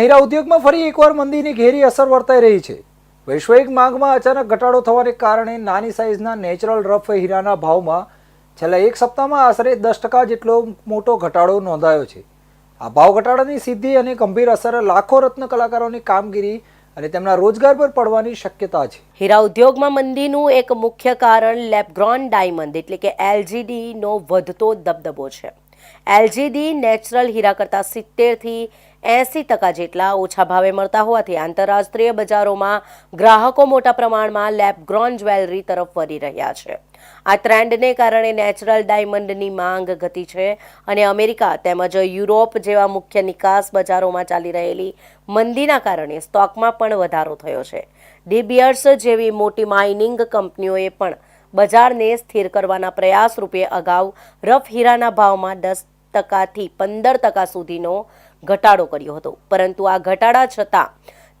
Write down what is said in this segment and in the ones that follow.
હીરા ઉદ્યોગમાં ફરી એકવાર મંદીની ઘેરી અસર વર્તાઈ રહી છે. વૈશ્વિક માંગમાં અચાનક ઘટાડો થવાને કારણે નાની સાઇઝના નેચરલ રફ હીરાના ભાવમાં છેલ્લા એક સપ્તાહમાં આશરે દસ ટકા જેટલો મોટો ઘટાડો નોંધાયો છે. આ ભાવ ઘટાડાની સીધી અને ગંભીર અસર લાખો રત્ન કલાકારોની કામગીરી અને તેમના રોજગાર પર પડવાની શક્યતા છે. હીરા ઉદ્યોગમાં મંદીનું એક મુખ્ય કારણ લેબગ્રોન ડાયમંડ, એટલે કે એલજીડીનો વધતો દબદબો છે. એલજીડી નેચરલ હીરા કરતાં સિત્તેરથી એંસી ટકા જેટલા ઓછા ભાવે મળતા હોવાથી આંતરરાષ્ટ્રીય બજારોમાં ગ્રાહકો મોટા પ્રમાણમાં લેબગ્રોન જ્વેલરી તરફ વળી રહ્યા છે. આ ટ્રેન્ડને કારણે નેચરલ ડાયમંડની માંગ ઘટી છે અને અમેરિકા તેમજ યુરોપ જેવા મુખ્ય નિકાસ બજારોમાં ચાલી રહેલી મંદીના કારણે સ્ટોકમાં પણ વધારો થયો છે. ડીબીયર્સ જેવી મોટી માઇનિંગ કંપનીઓએ પણ બજારને સ્થિર કરવાના પ્રયાસ રૂપે અગાઉ રફ હીરાના ભાવમાં દસ ટકાથી પંદર ટકા સુધીનો ઘટાડો કર્યો હતો. પરંતુ આ ઘટાડા છતાં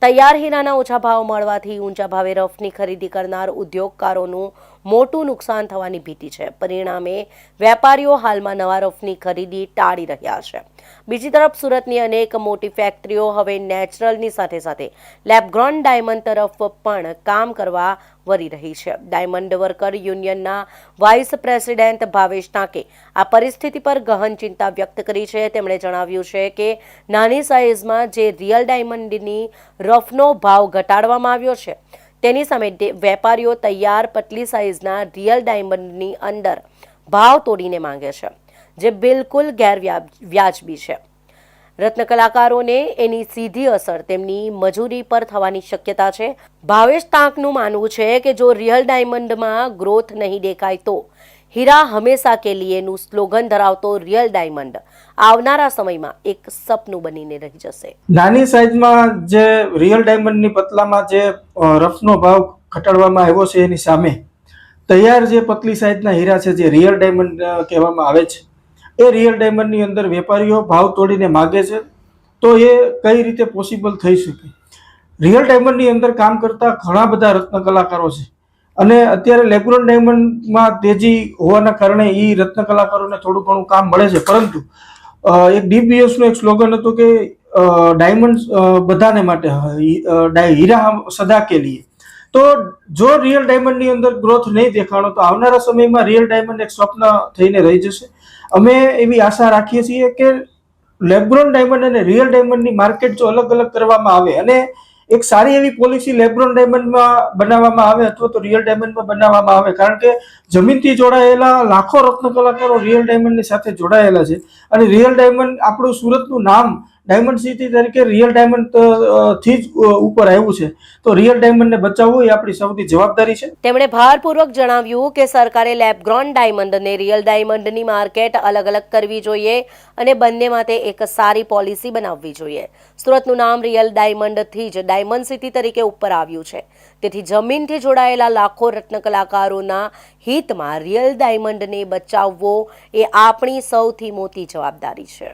તૈયાર હીરાના ઓછા ભાવ મળવાથી ઊંચા ભાવે રફની ખરીદી કરનાર ઉદ્યોગકારોનું મોટું નુકસાન થવાની ભીતિ છે. પરિણામે વેપારીઓ હાલમાં નવા રફની ખરીદી ટાળી રહ્યા છે. બીજી તરફ સુરતની અનેક મોટી ફેક્ટરીઓ હવે નેચરલની સાથે સાથે લેબગ્રોન ડાયમંડ તરફ પણ કામ કરવા વરી રહી છે. ડાયમંડ વર્કર યુનિયનના વાઇસ પ્રેસિડેન્ટ ભાવેશ ટાંકે આ પરિસ્થિતિ પર ગહન ચિંતા વ્યક્ત કરી છે. તેમણે જણાવ્યું છે કે નાની સાઇઝમાં જે રિયલ ડાયમંડની રફનો ભાવ ઘટાડવામાં આવ્યો છે તેની સામે વેપારીઓ તૈયાર પતલી સાઇઝના રિયલ ડાયમંડની અંદર ભાવ તોડીને માંગે છે, જે બિલકુલ ગેરવ્યાજબી છે. રત્ન કલાકારોને એની સીધી અસર તેમની મજૂરી પર થવાની શક્યતા છે. ભાવેશ તાંકનું માનવું છે કે જો રિયલ ડાયમંડમાં ગ્રોથ નહીં દેખાય તો હીરા હંમેશા કે લીએનું સ્લોગન ધરાવતો રિયલ ડાયમંડ. આવનારા સમયમાં એક સપનું બનીને રહી જશે. નાની સાઈઝમાં જે રિયલ ડાયમંડની પતલામાં જે રફનો ભાવ ઘટાડવામાં આવ્યો છે એની સામે, તૈયાર જે પતલી સાઈઝના હીરા છે જે રિયલ ડાયમંડ કહેવામાં આવે છે, એ રિયલ ડાયમંડની અંદર વેપારીઓ ભાવ તોડીને માગે છે, તો એ કઈ રીતે પોસિબલ થઈ શકે? રિયલ ડાયમંડની અંદર કામ કરતા ઘણા બધા રત્ન કલાકારો છે. અને અત્યારે લેબ્રોન ડાયમંડમાં તેજી હોવાના કારણે એ રત્ન કલાકારોને થોડું ઘણું કામ મળે છે. પરંતુ એક ડીબીએસનું એક સ્લોગન હતું કે ડાયમંડ બધાને માટે હીરા સદા કે લીએ. તો જો રિયલ ડાયમંડની અંદર ગ્રોથ નહીં દેખાણો, તો આવનારા સમયમાં રિયલ ડાયમંડ એક સ્વપ્ન થઈને રહી જશે. અમે એવી આશા રાખીએ છીએ કે લેબ્રોન ડાયમંડ અને રિયલ ડાયમંડની માર્કેટ જો અલગ અલગ કરવામાં આવે અને એક સારી એવી પોલિસી લેબ્રોન ડાયમંડમાં બનાવવામાં આવે અથવા તો રિયલ ડાયમંડમાં બનાવવામાં આવે. કારણ કે જમીનથી જોડાયેલા લાખો રત્ન કલાકારો રિયલ ડાયમંડની સાથે જોડાયેલા છે. અને રિયલ ડાયમંડ આપણું સુરતનું નામ ડાયમંડ સિટી તરીકે રિયલ ડાયમંડથી જ ઉપર આવ્યું છે. તો રિયલ ડાયમંડને બચાવવું એ આપણી સૌથી જવાબદારી છે. તેમણે ભારપૂર્વક જણાવ્યું કે સરકારે લેબગ્રોન ડાયમંડ અને રિયલ ડાયમંડની માર્કેટ અલગ અલગ કરવી જોઈએ અને બંને માટે એક સારી પોલિસી બનાવવી જોઈએ. સુરતનું નામ રિયલ ડાયમંડથી જ ડાયમંડ સિટી તરીકે ઉપર આવ્યું છે. તેથી જમીનથી જોડાયેલા લાખો રત્ન કલાકારોના હિતમાં રિયલ ડાયમંડને બચાવવો એ આપણી સૌથી મોટી જવાબદારી છે.